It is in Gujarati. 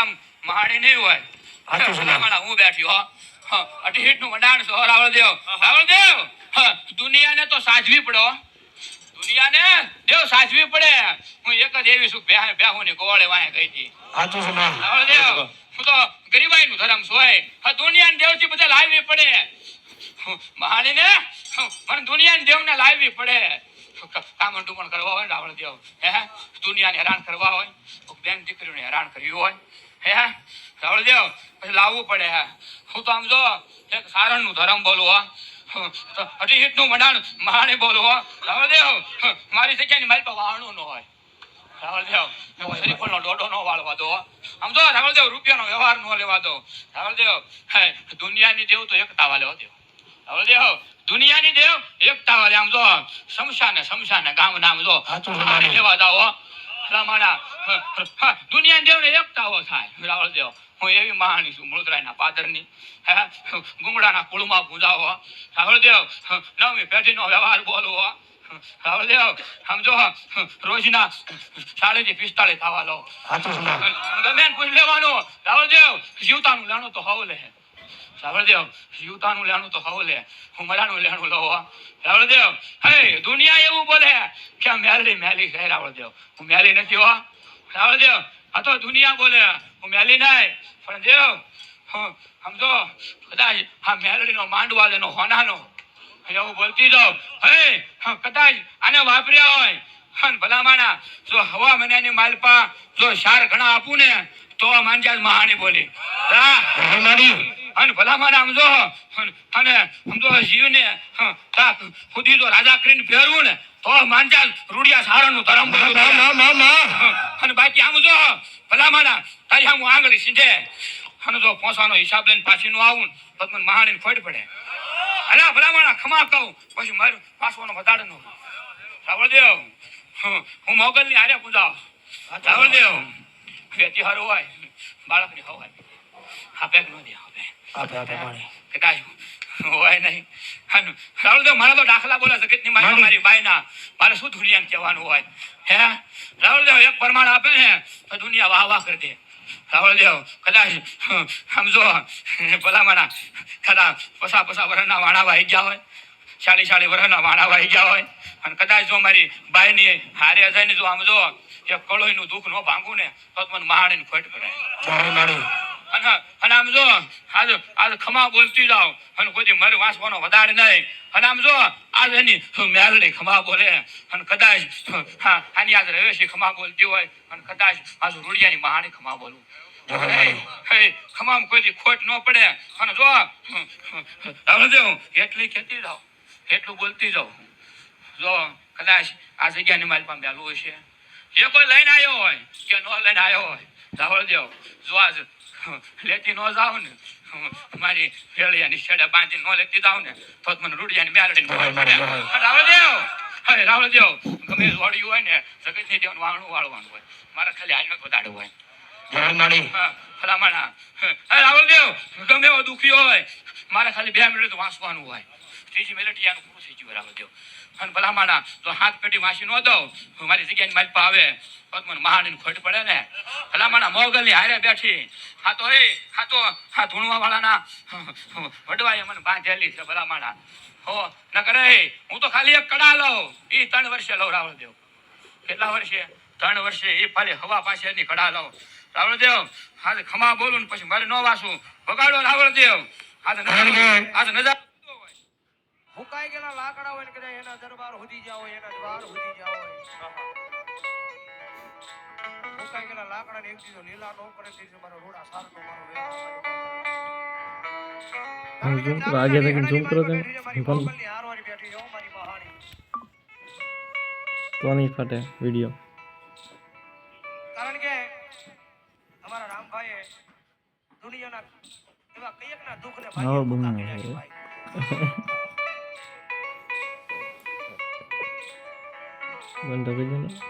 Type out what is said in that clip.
મહાણી નહીં હોય. હું બેઠી હો. હા, અઢી હીટનું મંડાણ છો રાવળદેવ રાવળદેવ દુનિયાને તો સાચવી પડો દુનિયાને દેવ સાચવી પડે. હું એક જ એવી છું બે બેહુની ગોળે વાહે ગઈ હતી. રાવળદેવ હું તો ગરીબાઈ નું ધર્મ છું હા દુનિયાને દેવથી બધા લાવવી પડે. મહાણીને? મને દુનિયાને દેવને લાવવી પડે. કામણ ડુમણ કરવા હોય ને રાવળદેવ હે? દુનિયાને હેરાન કરવા હોય. બેન દીકરીઓને હેરાન કરવી હોય. હે રાવળદેવ પછી લાવવું પડે હે. હું તો આમ જો એક સારણનું ધરમ બોલું હા. અતિહિત તો મડાણ મહાણી બોલું હો. રાવળદેવ મારી જગ્યાની મારી પાસે વાહણું ન હોય. રાવળદેવ ડોડો નો વાળવા દો આમ જો રાવળદેવ રૂપિયાનો વ્યવહાર નો લેવા દો. રાવળદેવ દુનિયાની દેવ તો એકતા વાલે હો દેવ. રાવળદેવ દુનિયાની દેવ એકતા વાલે આમ જો શમશાને શમશાને ગામ નામ જો. લેવા હો. રામાણા દુનિયા દેવને એકતાઓ થાય. રાવળદેવ હું એવી મહાની છું મૂળતરાયના પાદરની. ગુમડાના કુળમાં પૂજાવો રાવળદેવ નવમી પેઢીનો વ્યવહાર બોલવો રાવળદેવ સમજો રોજના સાડી થી પિસ્તાળીસ થવા લો ગમે પૂછ લેવાનું. રાવળદેવ જીવતાનું લેણું તો હવ લે. રાવળદેવ યુતાનું લેણું તો હવ લે હું મરાનું લેણું લો. રાવળદેવ હે, દુનિયા એવું બોલે કે મેલી મેલી છે રાવળદેવ હું મેલી નથી, હો. રાવળદેવ આ તો દુનિયા બોલે, હું મેલી નહીં. પણ દેવ સમજો કદાચ આ મેલડીનો માંડવા એનો હોનાનો, એવું બોલતી જાઉં. હે કદાચ આને વાપર્યા હોય. ભલામાણા, જો હવા મહિનાની માલપા, જો શાર ઘણા આપું ને, તો માંજાજ મહાની બોલી. મારી અને ભલામણ આમ જો હન, અને સમજો જીવને હં, ખુદી જો રાજા કરીને ફેરવું ને તો માનજા રૂડિયા સારણનું ધરમ અને બાકી આમ ભલામણ તારી હું આંગળી સીધે. અને જો પોસાનો હિસાબ લઈને પાછી નું આવું ને તો મને મહાણીને ખોટ પડે. અલા ભલામણ ખમા કહું. પછી મારું પાસવાનો વધારે નો રાવળદેવ હું હું મોગલની હારે પૂજાવ. રાવળદેવ વેતી હારું હોય. બાળકની હવાય આપે ન દે આપે આપે આપે હોય નહીં. અને રાવળદેવ મારા તો દાખલા બોલે જગતની મારી મારી. મારી બાયના. મારે શું દુનિયાને કહેવાનું હોય? હે? રાવળદેવ એક પ્રમાણ આપે ને તો દુનિયા વાહ વાહ કરી દે. રાવળદેવ કદાચ સમજો ભલામણા કદાચ પસા પસા વર્ષના વાણા વાઈ ગયા હોય. ચાલી ચાલી વર્ષના વાણા વાઈ ગયા હોય. અને કદાચ જો મારી બાયની હારે થઈને જો આમ જો એક કળોયનું દુઃખ ન ભાંગું ને તો મને મહાણીને ખોટ પડે મારી મારી. અને અને આમ આજ આજ ખમા બોલતી જાઓ. અને કોઈ મારી વાંસવાનો વધારે નહીં. અને આજ એની મેલડી ખમા બોલે. અને કદાચ આની આજ રવેશી ખમા બોલતી હોય. અને કદાચ આજ રૂડિયાની મહાણી ખમા બોલું. હા, હે, હે, ખમામાં કોઈ ખોટ ન પડે. અને જો હવે એટલી ખેતી જાવ એટલું બોલતી જાઓ. જો કદાચ આ જગ્યાની મારી પાસે બેલું હશે. જે કોઈ લઈને આવ્યો હોય કે ન લઈને આવ્યો હોય રાવળ દેવ જો આજ લેતી ન જાવ ને. મારી ફેળિયાની છેડે બાંધી ન લેતી જાવ ને તો મને રૂડિયાની મેલડીને રાવળ દેવ હે રાવળ દેવ ગમે વળ્યું હોય ને જગતની દેવનું વાણું વાળવાનું હોય. મારે ખાલી હાલમાં વધારે હોય. ભલામણા. હે રાવળદેવ! ગમે એવો દુખી હોય મારે ખાલી બે મિનિટ વાંચવાનું હોય. ત્રીજી મિનિટ યાનું પૂરું થઈ ગયું રાવળદેવ. અને ભલામણા. તો હાથ પેટી વાંચી ન દઉં. મારી જગ્યાની મારી પાસે આવે. તો મને ખોટ પડે ને. ભલામાણા મોગલ ની હારે બેઠી. હા તો એ હા તો હા ધૂણવા વાળાના વડવાએ મને બાંધેલી છે ભલામણા. હો ન કરે હું તો ખાલી એક કડા લઉં. એ ત્રણ વર્ષે લઉં રાવળદેવ કેટલા વર્ષે? ત્રણ વર્ષે એ ફાલે હવા પાસે એની કડા રાવળ દેવ આજે ખમા બોલું ને પછી મારે ન વાસું. ભગાડો રાવળદેવ આજે નજારો- આજે નજારો ગયેલા લાકડા હોય ને કદાચ એના દરબાર સુધી જાઓ એના દ્વાર સુધી જાઓ મુકાઈ ગયેલા લાકડા ને એક દીધો લીલા નો કરે તે છે મારો રોડા મારો કરો, કરો તમે. મારી. તો નહીં ફાટે વીડિયો કારણ કે અમારા રામભાઈએ દુનિયાના એવા કાપી ના દુઃખ ને ભાઈ. બંધ કરી દો ને